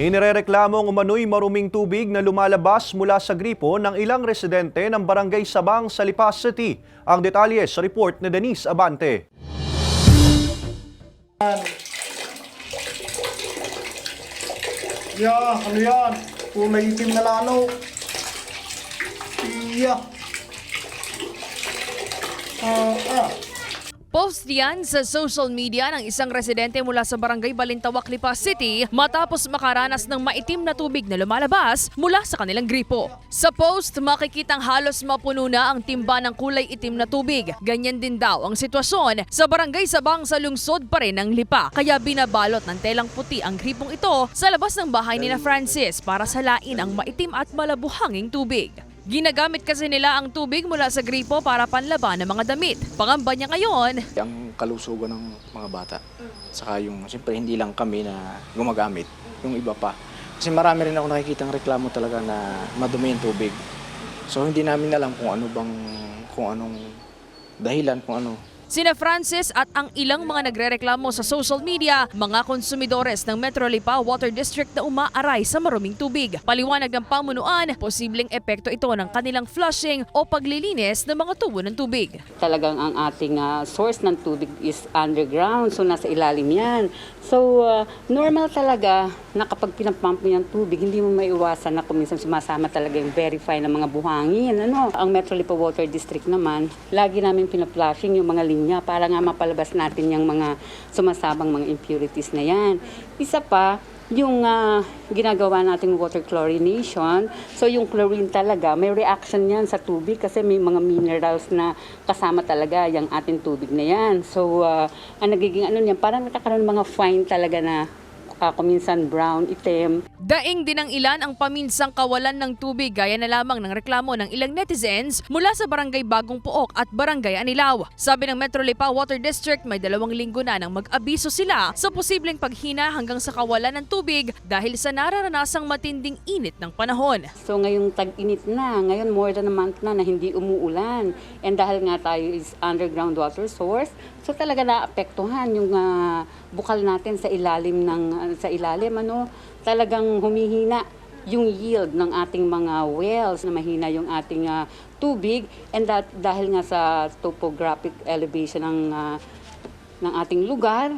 Inirereklamong umano'y maruming tubig na lumalabas mula sa gripo ng ilang residente ng Barangay Sabang sa Lipas City. Ang detalye sa report ni Denise Abante. Yeah, ano yan? Kulay itim na lalo. Yeah. Ah, ah. Post yan sa social media ng isang residente mula sa barangay Balintawak, Lipas City matapos makaranas ng maitim na tubig na lumalabas mula sa kanilang gripo. Sa post, makikitang halos mapuno na ang timba ng kulay itim na tubig. Ganyan din daw ang sitwasyon sa barangay Sabang sa lungsod pa rin ng Lipa. Kaya binabalot ng telang puti ang gripong ito sa labas ng bahay ni na Francis para salain ang maitim at malabuhanging tubig. Ginagamit kasi nila ang tubig mula sa gripo para panlaban ng mga damit. Pangamba niya ngayon, ang kalusugan ng mga bata. Saka yung, siyempre hindi lang kami na gumagamit, yung iba pa. Kasi marami rin ako nakikita ng reklamo talaga na madumi yung tubig. So hindi namin alam kung ano bang, kung anong dahilan, kung ano. Sina Francis at ang ilang mga nagrereklamo sa social media, mga konsumidores ng Metro Lipa Water District na umaaray sa maruming tubig. Paliwanag ng pamunuan, posibleng epekto ito ng kanilang flushing o paglilinis ng mga tubo ng tubig. talagang ang ating ah, source ng tubig is underground, so nasa ilalim yan. So, ah, normal talaga na kapag pinapump mo yung tubig, hindi mo maiwasan na kuminsan sumasama talaga yung verify ng mga buhangin. Ano? Ang Metro Lipa Water District naman, lagi namin pinaplushing yung mga linya para nga mapalabas natin yung mga sumasabang mga impurities na yan. Isa pa, yung ah, ginagawa nating water chlorination, so yung chlorine talaga, may reaction yan sa tubig kasi may mga minerals na kasama talaga yung ating tubig na yan. So, ah, ang nagiging ano yan, parang nagkakaroon ng mga fine talaga na ah, kuminsan brown, itim, Daing din ng ilan ang paminsang kawalan ng tubig gaya na lamang ng reklamo ng ilang netizens mula sa barangay Bagong Puok at barangay Anilaw. Sabi ng Metro Lipa Water District may dalawang linggo na nang mag-abiso sila sa posibleng paghina hanggang sa kawalan ng tubig dahil sa nararanasang matinding init ng panahon. So ngayong tag-init na, ngayon more than a month na na hindi umuulan. And dahil nga tayo is underground water source, so talaga naapektuhan yung ah, bukal natin sa ilalim ng ah, sa ilalim ano, talagang humihina yung yield ng ating mga wells na mahina yung ating ah, tubig. And that dahil nga sa topographic elevation ng ah, ng ating lugar,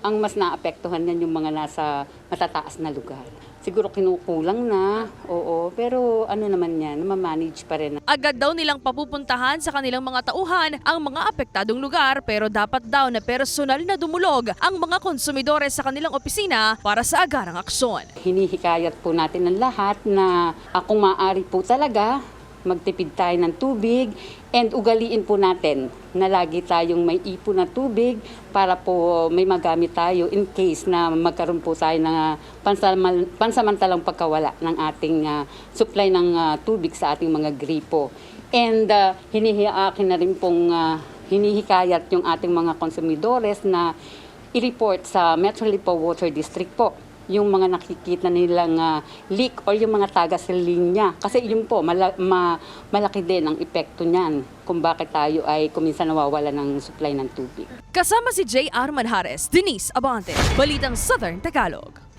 ang mas naapektuhan yan yung mga nasa matataas na lugar. Siguro kinukulang na, oo, pero ano naman yan, mamanage pa rin. Agad daw nilang papupuntahan sa kanilang mga tauhan ang mga apektadong lugar pero dapat daw na personal na dumulog ang mga konsumidores sa kanilang opisina para sa agarang aksyon. Hinihikayat po natin ng lahat na ah, kung maaari po talaga, magtipid tayo ng tubig and ugaliin po natin na lagi tayong may ipon na tubig para po may magamit tayo in case na magkaroon po tayo ng ah, pansamal- pansamantalang pagkawala ng ating ah, supply ng ah, tubig sa ating mga gripo. And uh, hinihiakin na rin pong ah, hinihikayat yung ating mga konsumidores na i-report sa Metro Lipa Water District po yung mga nakikita nilang ah, leak or yung mga taga sa linya. Kasi yun po, mala- ma- malaki din ang epekto niyan kung bakit tayo ay kuminsan nawawala ng supply ng tubig. Kasama si J.R. Manhares, Denise Abante, Balitang Southern Tagalog.